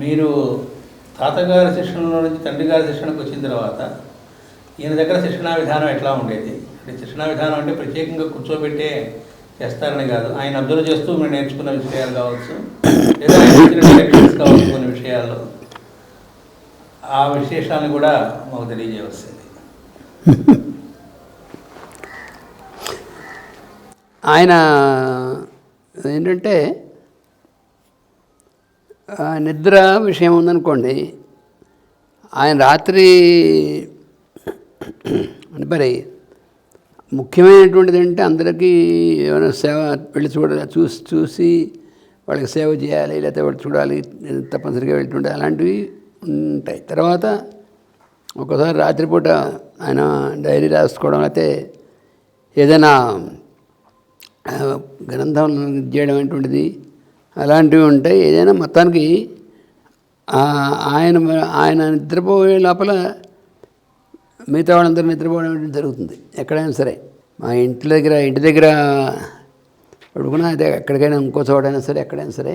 మీరు తాతగారి శిక్షణలో నుంచి తండ్రి గారి శిక్షణకు వచ్చిన తర్వాత ఈయన దగ్గర శిక్షణా విధానం ఎట్లా ఉండేది? అంటే శిక్షణా విధానం అంటే ప్రత్యేకంగా కూర్చోబెట్టే చేస్తారని కాదు. ఆయన అబ్జర్వ్ చేస్తూ మీరు నేర్చుకున్న విషయాలు కావచ్చు లేదా కావచ్చు కొన్ని విషయాల్లో ఆ విశేషాలను కూడా మాకు తెలియజేయవలసింది. ఆయన ఏంటంటే నిద్ర విషయం ఉందనుకోండి ఆయన రాత్రి అంటే మరి ముఖ్యమైనటువంటిది అంటే అందరికీ ఏమైనా సేవ వెళ్ళి చూడాలి చూసి చూసి వాళ్ళకి సేవ చేయాలి లేకపోతే వాళ్ళు చూడాలి తప్పనిసరిగా వెళ్తుంటే అలాంటివి ఉంటాయి. తర్వాత ఒకసారి రాత్రిపూట ఆయన డైరీ రాసుకోవడం అయితే ఏదైనా గ్రంథం చేయడం అటువంటిది అలాంటివి ఉంటాయి. ఏదైనా మొత్తానికి ఆయన ఆయన నిద్రపోయే లోపల మిగతా వాళ్ళందరూ నిద్రపోవడం జరుగుతుంది. ఎక్కడైనా సరే. మా ఇంటి దగ్గర ఇంటి దగ్గర పడుకున్నా అదే ఎక్కడికైనా ఇంకో చోటైనా సరే ఎక్కడైనా సరే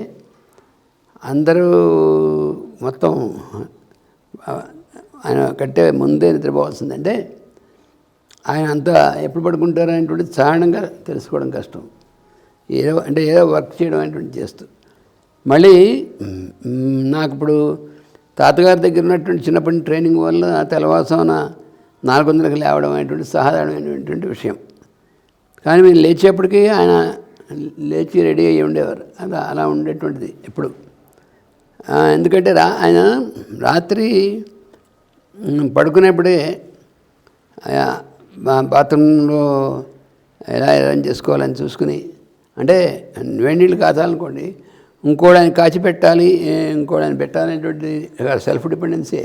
అందరూ మొత్తం ఆయన కట్టే ముందే నిద్రపోవాల్సిందంటే ఆయన అంతా ఎప్పుడు పడుకుంటారు అనేటువంటిది సాధారణంగా తెలుసుకోవడం కష్టం. ఏదో అంటే ఏదో వర్క్ చేయడం అనేటువంటి చేస్తూ. మళ్ళీ నాకు ఇప్పుడు తాతగారి దగ్గర ఉన్నటువంటి చిన్నప్పటి ట్రైనింగ్ వల్ల తెల్లవాసమున నాలుగు వందలకు లేవడం అనేటువంటి సాధారణమైనటువంటి విషయం. కానీ మేము లేచేప్పటికీ ఆయన లేచి రెడీ అయ్యి ఉండేవారు. అలా అలా ఉండేటువంటిది ఎప్పుడు. ఎందుకంటే రా ఆయన రాత్రి పడుకునేప్పుడే ఆ, బాత్రూంలో ఎలా అరేంజ్ చేసుకోవాలని చూసుకుని అంటే వేడి నీళ్ళు కాచాలనుకోండి ఇంకోడాన్ని కాచి పెట్టాలి ఇంకోడాన్ని పెట్టాలనేటువంటి సెల్ఫ్ డిపెండెన్సీ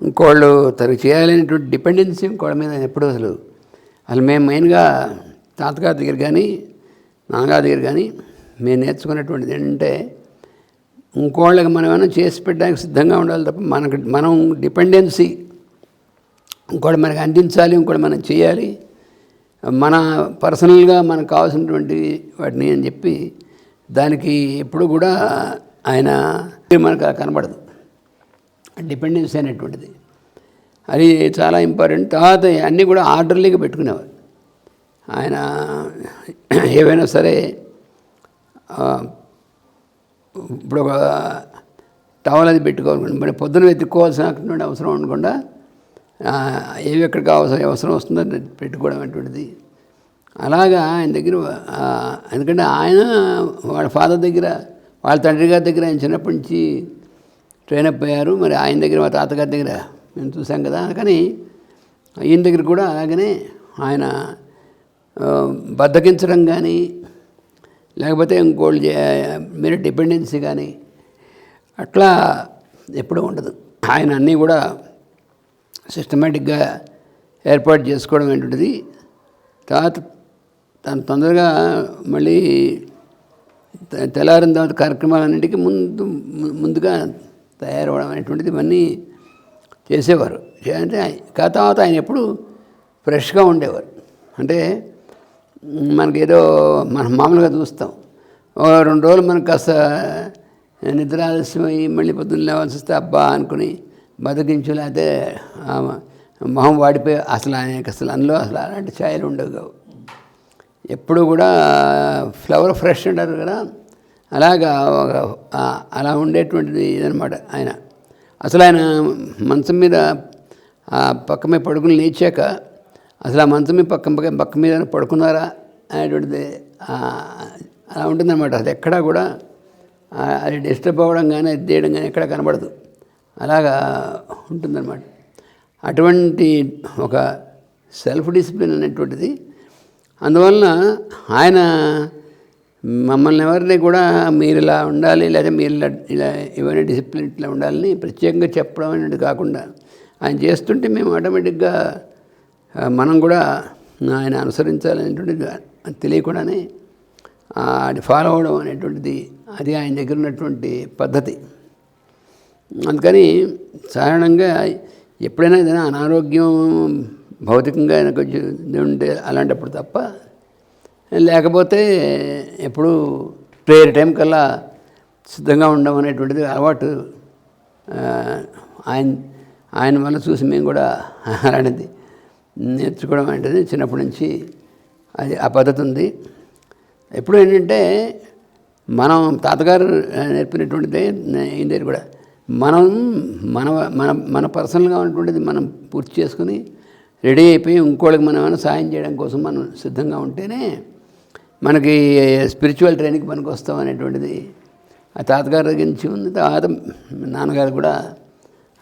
ఇంకోళ్ళు తనకు చేయాలనేటువంటి డిపెండెన్సీ ఇంకోళ్ళ మీద ఎప్పుడు అసలు. అసలు మేము మెయిన్గా తాతగారి దగ్గర కానీ నాన్నగారి దగ్గర కానీ మేము నేర్చుకున్నటువంటిది ఏంటంటే ఇంకోళ్ళకి మనం ఏమైనా చేసి పెట్టడానికి సిద్ధంగా ఉండాలి తప్ప మనకు మనం డిపెండెన్సీ ఇంకోటి మనకి అందించాలి ఇంకోటి మనం చేయాలి మన పర్సనల్గా మనకు కావాల్సినటువంటి వాటిని అని చెప్పి దానికి ఎప్పుడు కూడా ఆయన మనకు కనబడదు. డిపెండెన్సీ అనేటువంటిది అది చాలా ఇంపార్టెంట్. తర్వాత అన్నీ కూడా ఆర్డర్లీగా పెట్టుకునేవారు. ఆయన ఏవైనా సరే ఇప్పుడు ఒక టవల్ అది పెట్టుకోవాలి మరి పొద్దున వెతుక్కోవాల్సినటువంటి అవసరం ఉండకుండా ఏవి ఎక్కడికి అవసరం అవసరం వస్తుందో పెట్టుకోవడం అటువంటిది. అలాగా ఆయన దగ్గర ఎందుకంటే ఆయన వాళ్ళ ఫాదర్ దగ్గర వాళ్ళ తండ్రి గారి దగ్గర ఆయన చిన్నప్పటి నుంచి ట్రైన్ అప్ అయ్యారు. మరి ఆయన దగ్గర మా తాతగారి దగ్గర మేము చూసాం కదా. కానీ ఈయన దగ్గర కూడా అలాగనే ఆయన బద్దకించడం కానీ లేకపోతే ఇంకోళ్ళు చే- డిపెండెన్సీ కానీ అట్లా ఎప్పుడూ ఉండదు. ఆయన అన్నీ కూడా సిస్టమేటిక్గా ఏర్పాటు చేసుకోవడం ఏంటిది తర్వాత తను తొందరగా మళ్ళీ తెల్లారిన తర్వాత కార్యక్రమాలన్నింటికి ముందు ముందుగా తయారవడం అనేటువంటిది ఇవన్నీ చేసేవారు. అంటే తర్వాత ఆయన ఎప్పుడు ఫ్రెష్గా ఉండేవారు. అంటే మనకేదో మనం మామూలుగా చూస్తాం. ఓ రెండు రోజులు మనకు కాస్త నిద్ర ఆలస్యమై మళ్ళీ పొద్దున్న లేవాల్సి వస్తే అబ్బా అనుకుని బతికించు లేకపోతే మొహం వాడిపోయి అసలు ఆయనకి అసలు అందులో అసలు అలాంటి ఛాయలు ఉండవు. కావు ఎప్పుడు కూడా ఫ్లవర్ ఫ్రెష్ అంటారు కదా. అలాగా ఒక అలా ఉండేటువంటిది ఇదనమాట ఆయన. అసలు ఆయన మంచం మీద ఆ పక్క మీద పడుకుని లేచాక అసలు ఆ మంచం మీద పక్క పక్క- పక్క మీద పడుకున్నారా అనేటువంటిది అలా ఉంటుందన్నమాట. అది ఎక్కడా కూడా అది డిస్టర్బ్ అవ్వడం కానీ అది తీయడం కానీ ఎక్కడ కనబడదు. అలాగా ఉంటుందన్నమాట. అటువంటి ఒక సెల్ఫ్ డిసిప్లిన్ అనేటువంటిది. అందువలన ఆయన మమ్మల్ని ఎవరిని కూడా మీరు ఇలా ఉండాలి లేదా మీరు ఇలా ఇలా ఇవన్నీ డిసిప్లిన్ ఇట్లా ఉండాలని ప్రత్యేకంగా చెప్పడం అనేది కాకుండా ఆయన చేస్తుంటే మేము ఆటోమేటిక్గా మనం కూడా ఆయన అనుసరించాలనేటువంటిది తెలియకుండానే ఫాలో అవడం అనేటువంటిది అది ఆయన దగ్గర ఉన్నటువంటి పద్ధతి. అందుకని సాధారణంగా ఎప్పుడైనా ఏదైనా అనారోగ్యం భౌతికంగా కొంచెం ఉంటే అలాంటప్పుడు తప్ప లేకపోతే ఎప్పుడు ప్రేయర్ టైం కల్లా సిద్ధంగా ఉండడం అనేటువంటిది అలవాటు ఆయన ఆయన వల్ల చూసి మేము కూడా అలాంటిది నేర్చుకోవడం అనేది చిన్నప్పటి నుంచి అది ఆ పద్ధతి ఉంది. ఎప్పుడు ఏంటంటే మనం తాతగారు నేర్పినటువంటిదే ఈయన దగ్గర కూడా. మనం మన మన మన పర్సనల్గా ఉన్నటువంటిది మనం పూర్తి చేసుకుని రెడీ అయిపోయి ఇంకోళ్ళకి మనం ఏమైనా సాయం చేయడం కోసం మనం సిద్ధంగా ఉంటేనే మనకి స్పిరిచువల్ ట్రైనింగ్ పనికి వస్తాం అనేటువంటిది ఆ తాతగారి దగ్గర నుంచి ఉంది. తర్వాత నాన్నగారు కూడా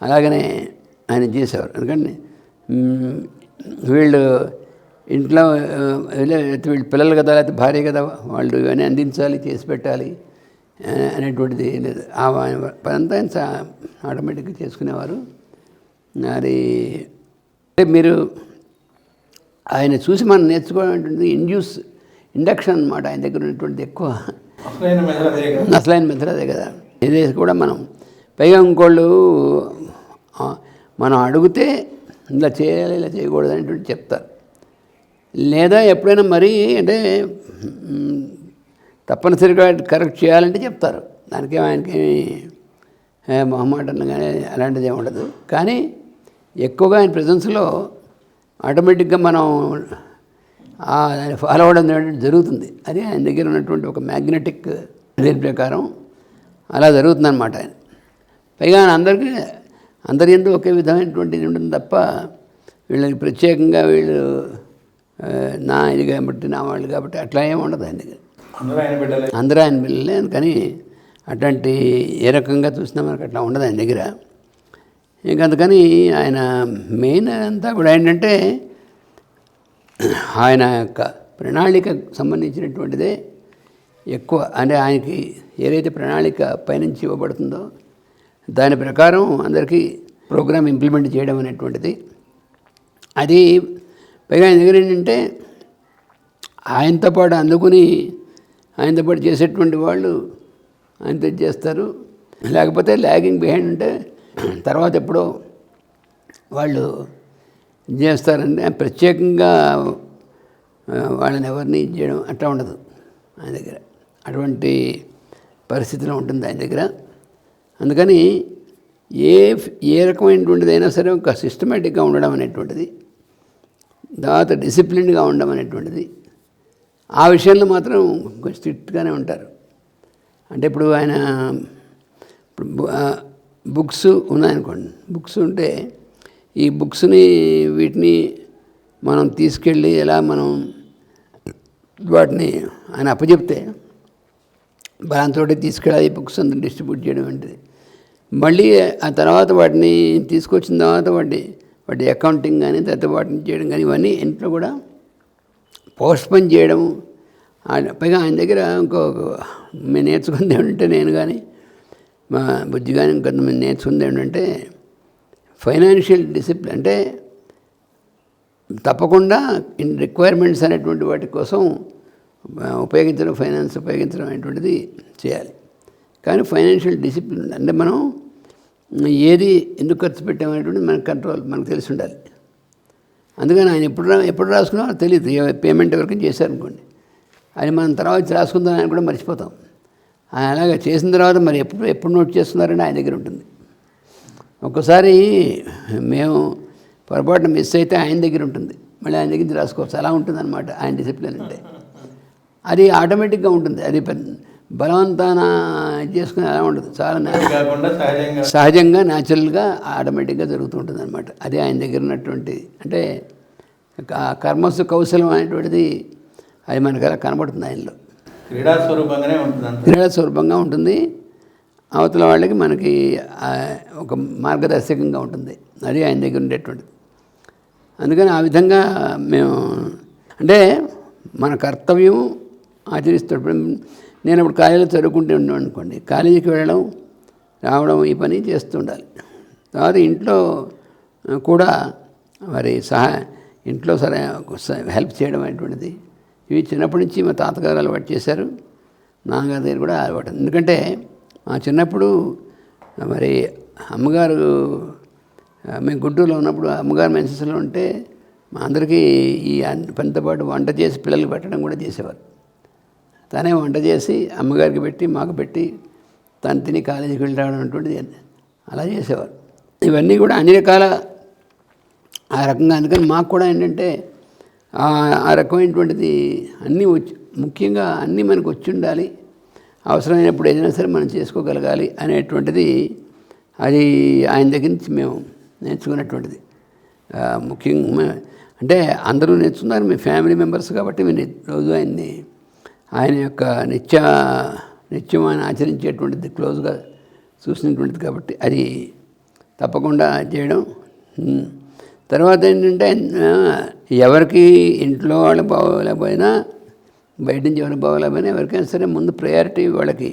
అలాగనే ఆయన చేసేవారు. ఎందుకంటే వీళ్ళు ఇంట్లో వీళ్ళు పిల్లలు కదా లేకపోతే భార్య కదా వాళ్ళు ఇవన్నీ అందించాలి చేసి పెట్టాలి. అనేటువంటిది లేదు. ఆయన సా- ఆటోమేటిక్గా చేసుకునేవారు. అది అంటే మీరు ఆయన చూసి మనం నేర్చుకోవడం అనేటువంటిది ఇండ్యూస్ ఇండక్షన్ అనమాట ఆయన దగ్గర ఉన్నటువంటిది ఎక్కువ. అసలైన మెథడ్ అదే కదా. ఇదే కూడా మనం పైగా ఇంకోళ్ళు మనం అడిగితే ఇలా చేయాలి ఇలా చేయకూడదు అనేటువంటి చెప్తారు. లేదా ఎప్పుడైనా మరీ అంటే తప్పనిసరిగా కరెక్ట్ చేయాలంటే చెప్తారు. దానికేం ఆయనకేమి ఏ, మొహమాటం కానీ అలాంటిది ఏమి ఉండదు. కానీ ఎక్కువగా ఆయన ప్రజెన్స్లో ఆటోమేటిక్గా మనం ఫాలో అవ్వడం జరుగుతుంది. అది ఆయన దగ్గర ఉన్నటువంటి ఒక మ్యాగ్నెటిక్ దీని ప్రకారం అలా జరుగుతుందన్నమాట ఆయన. పైగా ఆయన అందరికీ అందరి ఎందుకు ఒకే విధమైనటువంటిది ఉంటుంది తప్ప వీళ్ళకి ప్రత్యేకంగా వీళ్ళు నా ఇది కాబట్టి నా వాళ్ళు కాబట్టి అట్లా ఏమి ఉండదు ఆయన దగ్గర. అందరూ ఆయన బిడ్డలే. కానీ అట్లాంటి ఏ రకంగా చూసినా మనకు అట్లా ఉండదు ఆయన దగ్గర. ఇంకా అందుకని ఆయన మెయిన్ అంతా కూడా ఏంటంటే ఆయన యొక్క ప్రణాళికకు సంబంధించినటువంటిదే ఎక్కువ. అంటే ఆయనకి ఏదైతే ప్రణాళిక పైనుంచి ఇవ్వబడుతుందో దాని ప్రకారం అందరికీ ప్రోగ్రామ్ ఇంప్లిమెంట్ చేయడం అనేటువంటిది. అది పైగా ఆయన దగ్గర ఏంటంటే ఆయనతో పాటు అందుకుని ఆయనతో పాటు చేసేటువంటి వాళ్ళు ఆయనతో చేస్తారు. లేకపోతే ల్యాగింగ్ బిహైండ్ ఉంటే తర్వాత ఎప్పుడో వాళ్ళు ఇది చేస్తారంటే ప్రత్యేకంగా వాళ్ళని ఎవరిని ఇది చేయడం అట్లా ఉండదు ఆయన దగ్గర. అటువంటి పరిస్థితిలో ఉంటుంది ఆయన దగ్గర. అందుకని ఏ ఏ రకమైనటువంటిది అయినా సరే ఒక సిస్టమేటిక్గా ఉండడం అనేటువంటిది తర్వాత డిసిప్లిన్గా ఉండడం అనేటువంటిది ఆ విషయంలో మాత్రం కొంచెం స్ట్రిక్ట్గానే ఉంటారు. అంటే ఇప్పుడు ఆయన బుక్స్ ఉన్నాయనుకోండి. బుక్స్ ఉంటే ఈ బుక్స్ని వీటిని మనం తీసుకెళ్ళి ఎలా మనం వాటిని ఆయన అప్పచెప్తే బలంతో తీసుకెళ్ళాలి బుక్స్ అంతా డిస్ట్రిబ్యూట్ చేయడం వంటిది. మళ్ళీ ఆ తర్వాత వాటిని తీసుకొచ్చిన తర్వాత వాటి వాటి అకౌంటింగ్ కానీ తర్వాత వాటిని చేయడం కానీ ఇవన్నీ ఇంట్లో కూడా పోస్ట్ చేయడం పైగా ఆయన దగ్గర ఇంకో మేము నేర్చుకుంది ఏమిటంటే నేను కానీ మా బుద్ధి కానీ కొంతమంది నేర్చుకుంది ఏమిటంటే ఫైనాన్షియల్ డిసిప్లిన్ అంటే తప్పకుండా ఇన్ రిక్వైర్మెంట్స్ అనేటువంటి వాటి కోసం ఉపయోగించడం ఫైనాన్స్ ఉపయోగించడం అనేటువంటిది చేయాలి. కానీ ఫైనాన్షియల్ డిసిప్లిన్ అంటే మనం ఏది ఎందుకు ఖర్చు పెట్టామనేటువంటిది మనకు కంట్రోల్ మనకు తెలిసి ఉండాలి. అందుకని ఆయన ఎప్పుడు రా- ఎప్పుడు రాసుకున్నారో తెలియదు పేమెంట్ వరకు చేశారనుకోండి. అది మనం తర్వాత రాసుకుందాం అని కూడా మర్చిపోతాం. ఆయన అలాగా చేసిన తర్వాత మరి ఎప్పుడు ఎప్పుడు నోట్ చేస్తున్నారని ఆయన దగ్గర ఉంటుంది. ఒక్కసారి మేము పొరపాటున మిస్ అయితే ఆయన దగ్గర ఉంటుంది. మళ్ళీ ఆయన దగ్గర నుంచి రాసుకోవచ్చు. అలా ఉంటుంది అనమాట ఆయన డిసిప్లిన్ అంటే. అది ఆటోమేటిక్గా ఉంటుంది. అది పెద్ద బలవంతాన చేసుకుని అలా ఉండదు. చాలా సహజంగా న్యాచురల్గా ఆటోమేటిక్గా జరుగుతూ ఉంటుంది అనమాట అది ఆయన దగ్గర ఉన్నటువంటి అంటే క- కర్మసు కౌశలం అనేటువంటిది అది మనకు అలా కనబడుతుంది ఆయనలో. క్రీడా స్వరూపంగానే ఉంటుంది క్రీడా స్వరూపంగా ఉంటుంది. అవతల వాళ్ళకి మనకి ఒక మార్గదర్శకంగా ఉంటుంది. అది ఆయన దగ్గర ఉండేటువంటిది. అందుకని ఆ విధంగా మేము అంటే మన కర్తవ్యం ఆచరిస్తున్నప్పుడు నేను అప్పుడు కాలేజీలో చదువుకుంటూ ఉన్నాను అనుకోండి కాలేజీకి వెళ్ళడం రావడం ఈ పని చేస్తుండాలి తర్వాత ఇంట్లో కూడా మరి సహా ఇంట్లో సరే హెల్ప్ చేయడం అనేటువంటిది. ఇవి చిన్నప్పటి నుంచి మా తాతగారు అలవాటు చేశారు. నాన్నగారి దగ్గర కూడా అలవాటు. ఎందుకంటే మా చిన్నప్పుడు మరి అమ్మగారు మేము గుంటూరులో ఉన్నప్పుడు అమ్మగారు మెన్సెస్లో ఉంటే మా అందరికీ ఈ పనితో పాటు వంట చేసి పిల్లలు పెట్టడం కూడా చేసేవారు. తనే వంట చేసి అమ్మగారికి పెట్టి మాకు పెట్టి తను తిని కాలేజీకి వెళ్ళి రావడం అటువంటిది అలా చేసేవారు. ఇవన్నీ కూడా అన్ని రకాల ఆ రకంగా అందుకని మాకు కూడా ఏంటంటే ఆ- రకమైనటువంటిది అన్నీ వచ్చి ముఖ్యంగా అన్నీ మనకు వచ్చి ఉండాలి. అవసరమైనప్పుడు ఏదైనా సరే మనం చేసుకోగలగాలి అనేటువంటిది అది ఆయన దగ్గర నుంచి మేము నేర్చుకున్నటువంటిది. ముఖ్యంగా అంటే అందరూ నేర్చుకున్నారు మీ ఫ్యామిలీ మెంబర్స్ కాబట్టి మేము రోజు ఆయన్ని ఆయన యొక్క నిత్య నిత్యం ఆయన ఆచరించేటువంటిది క్లోజ్గా చూసినటువంటిది కాబట్టి అది తప్పకుండా చేయడం. తర్వాత ఏంటంటే ఎవరికి ఇంట్లో వాళ్ళు బాగోలేకపోయినా బయట నుంచి ఎవరికి బాగోలేకపోయినా ఎవరికైనా సరే ముందు ప్రయారిటీ వాళ్ళకి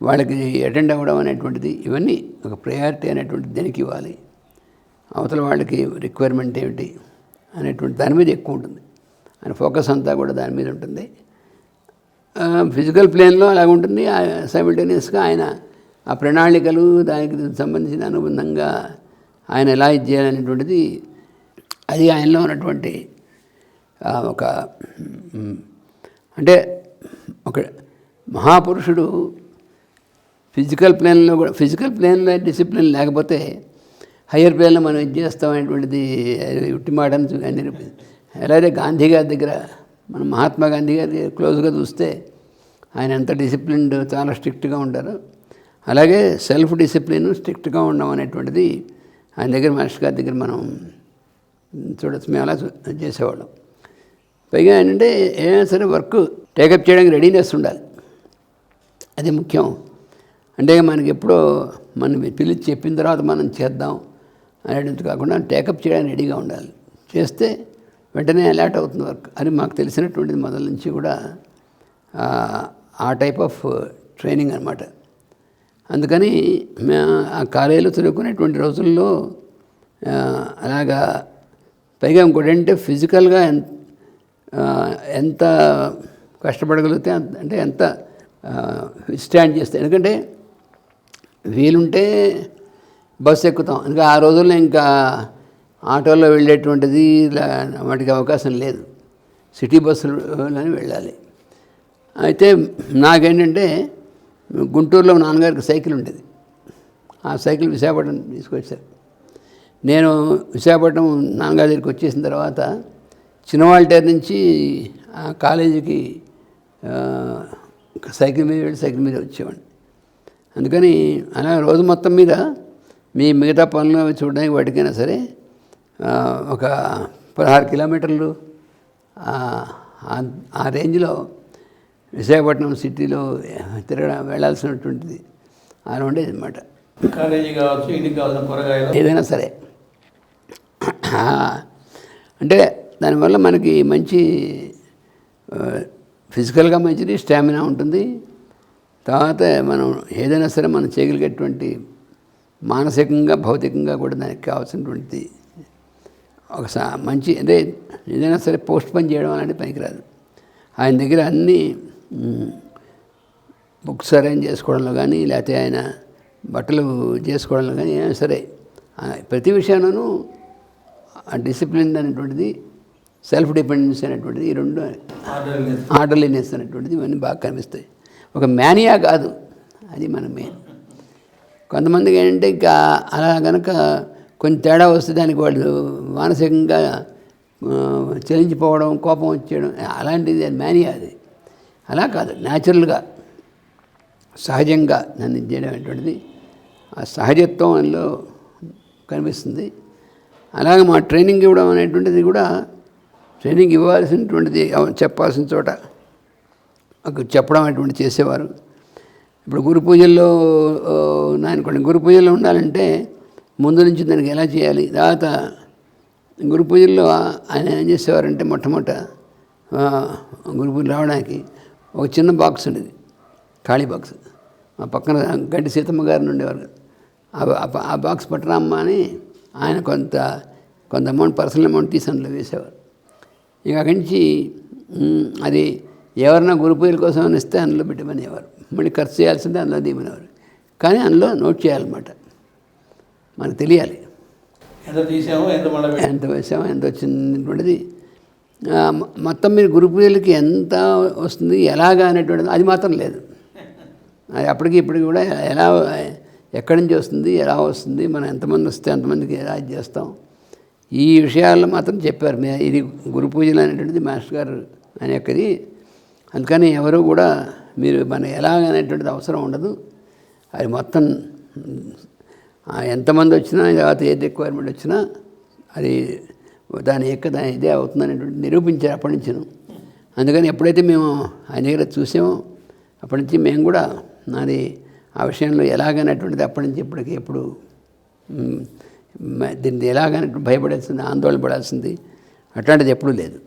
వాళ్ళకి అటెండ్ అవ్వడం అనేటువంటిది ఇవన్నీ ఒక ప్రయారిటీ అనేటువంటిది దేనికి ఇవ్వాలి? అవతల వాళ్ళకి రిక్వైర్మెంట్ ఏమిటి? అనేటువంటి దాని మీద ఎక్కువ ఉంటుంది. ఆయన ఫోకస్ అంతా కూడా దాని మీద ఉంటుంది. ఫిజికల్ ప్లేన్లో అలాగ ఉంటుంది. సైమిల్టేనియస్గా ఆయన ఆ ప్రణాళికలు దానికి సంబంధించిన అనుబంధంగా ఆయన ఎలా ఇది చేయాలనేటువంటిది అది ఆయనలో ఉన్నటువంటి ఒక అంటే ఒక మహాపురుషుడు ఫిజికల్ ప్లేన్లో కూడా ఫిజికల్ ప్లేన్లో డిసిప్లిన్ లేకపోతే హయ్యర్ ప్లేన్లో మనం ఇది చేస్తామనేటువంటిది ఉట్టి మాట అని చూ- అని నిరూపి- అలాగే గాంధీ గారి దగ్గర మనం మహాత్మా గాంధీ గారి క్లోజ్గా చూస్తే ఆయన ఎంత డిసిప్లిన్డ్ చాలా స్ట్రిక్ట్గా ఉంటారు. అలాగే సెల్ఫ్ డిసిప్లిన్ స్ట్రిక్ట్గా ఉండడం అనేటువంటిది ఆయన దగ్గర మాస్టర్ గారి దగ్గర మనం చూడొచ్చు. మేము అలా చేసేవాళ్ళం. పైగా ఏంటంటే ఏదైనా సరే వర్క్ టేకప్ చేయడానికి రెడీనెస్ ఉండాలి. అది ముఖ్యం. అంటే మనకి ఎప్పుడో మనం పిలిచి చెప్పిన తర్వాత మనం చేద్దాం అనేటువంటి కాకుండా టేకప్ చేయడానికి రెడీగా ఉండాలి. చేస్తే వెంటనే అలర్ట్ అవుతుంది వర్క్. అది మాకు తెలిసినటువంటిది మొదల నుంచి కూడా ఆ, టైప్ ఆఫ్ ట్రైనింగ్ అనమాట అందుకని ఆ కాలేజీలో చదువుకునేటువంటి రోజుల్లో అలాగా పైగా ఇంకోటి అంటే ఫిజికల్గా ఎంత కష్టపడగలిగితే అంటే ఎంత స్టాండ్ చేస్తే. ఎందుకంటే వీలుంటే బస్సు ఎక్కుతాం. ఇంకా ఆ రోజుల్లో ఇంకా ఆటోలో వెళ్ళేటువంటిది ఇలా వాటికి అవకాశం లేదు. సిటీ బస్సులోనే వెళ్ళాలి. అయితే నాకేంటంటే గుంటూరులో నాన్నగారికి సైకిల్ ఉండేది. ఆ సైకిల్ విశాఖపట్నం తీసుకొచ్చారు. నేను విశాఖపట్నం నాన్నగారి దగ్గరికి వచ్చేసిన తర్వాత చిన్నవాళ్ళటేరు నుంచి ఆ కాలేజీకి సైకిల్ మీద వెళ్ళి సైకిల్ మీద వచ్చేవాడిని. అందుకని అలా రోజు మొత్తం మీద మీ మిగతా పనులు చూడడానికి వాటికైనా సరే ఒక పదహారు కిలోమీటర్లు ఆ రేంజ్లో విశాఖపట్నం సిటీలో తిరగడం వెళ్ళాల్సినటువంటిది. అలా ఉండేది అనమాట కాలేజీ కావచ్చు ఇంటికి కావాల్సిన కూరగాయలు. ఏదైనా సరే. అంటే దానివల్ల మనకి మంచి ఫిజికల్గా మంచిది స్టామినా ఉంటుంది. తర్వాత మనం ఏదైనా సరే మనం చేయగలిగేటువంటి మానసికంగా భౌతికంగా కూడా దానికి కావాల్సినటువంటి ఒక మంచి అంటే ఏదైనా సరే పోస్ట్ పని చేయడం అలాంటి పనికిరాదు. ఆయన దగ్గర అన్నీ బుక్స్ అరేంజ్ చేసుకోవడంలో కానీ లేకపోతే ఆయన బట్టలు చేసుకోవడంలో కానీ ఏమైనా సరే ప్రతి విషయంలోనూ ఆ డిసిప్లిన్ అనేటువంటిది సెల్ఫ్ డిపెండెన్స్ అనేటువంటిది ఈ రెండు ఆర్డర్లీనెస్ అనేటువంటిది ఇవన్నీ బాగా కనిపిస్తాయి. ఒక మేనియా కాదు అది మన మెయిన్. కొంతమందికి ఏంటంటే ఇంకా అలా కనుక కొంచెం తేడా వస్తే దానికి వాళ్ళు మానసికంగా చలించిపోవడం కోపం వచ్చేయడం అలాంటిది అది మేనియా అది. అలా కాదు. న్యాచురల్గా సహజంగా నన్ను చేయడం అనేటువంటిది ఆ సహజత్వం అందులో కనిపిస్తుంది. అలాగే మా ట్రైనింగ్ ఇవ్వడం అనేటువంటిది కూడా ట్రైనింగ్ ఇవ్వాల్సినటువంటిది చెప్పాల్సిన చోట చెప్పడం అటువంటి చేసేవారు. ఇప్పుడు గురు పూజల్లో ఆ, నాయనుకోండి గురు పూజల్లో ఉండాలంటే ముందు నుంచి దానికి ఎలా చేయాలి? తర్వాత గురు పూజల్లో ఆయన ఏం చేసేవారంటే మొట్టమొదట గురు పూజ రావడానికి ఒక చిన్న బాక్స్ ఉండేది ఖాళీ బాక్స్. మా పక్కన గడ్డి సీతమ్మ గారు ఉండేవారు. ఆ- బాక్స్ పట్టరామ్మా అని ఆయన కొంత కొంత అమౌంట్ పర్సనల్ అమౌంట్ తీసి అందులో వేసేవారు. ఇక అక్కడి నుంచి అది ఎవరన్నా గురు పూజల కోసం అని ఇస్తే అందులో పెట్టమనేవారు. మళ్ళీ ఖర్చు చేయాల్సిందే అందులో దీమనేవారు. కానీ అందులో నోట్ చేయాలన్నమాట. మనకు తెలియాలి. ఎంత తీసాము ఎంత. ఎంత వేసామో ఎంత మొ- మొత్తం మీరు గురు పూజలకి ఎంత వస్తుంది ఎలాగా అనేటువంటిది అది మాత్రం లేదు. అది అప్పటికి ఇప్పటికి కూడా ఎలా ఎక్కడి నుంచి వస్తుంది ఎలా వస్తుంది మనం ఎంతమంది వస్తే అంతమందికి ఎలా ఇది చేస్తాం ఈ విషయాల్లో మాత్రం చెప్పారు. ఇది గురు పూజలు అనేటువంటిది మాస్టర్ గారు అనే యొక్కది అందుకని ఎవరు కూడా మీరు మన ఎలాగనేటువంటిది అవసరం ఉండదు. అది మొత్తం ఎంతమంది వచ్చినా తర్వాత ఏది రిక్వైర్మెంట్ వచ్చినా అది దాని యొక్క దాని ఇదే అవుతుందనేటువంటి నిరూపించారు అప్పటి నుంచి అందుకని ఎప్పుడైతే మేము ఆయన దగ్గర చూసామో అప్పటి నుంచి మేము కూడా నాది ఆ విషయంలో ఎలాగనేటువంటిది అప్పటి నుంచి ఇప్పటికి ఎప్పుడు దీన్ని ఎలాగనే భయపడాల్సింది ఆందోళన పడాల్సింది అట్లాంటిది ఎప్పుడూ లేదు.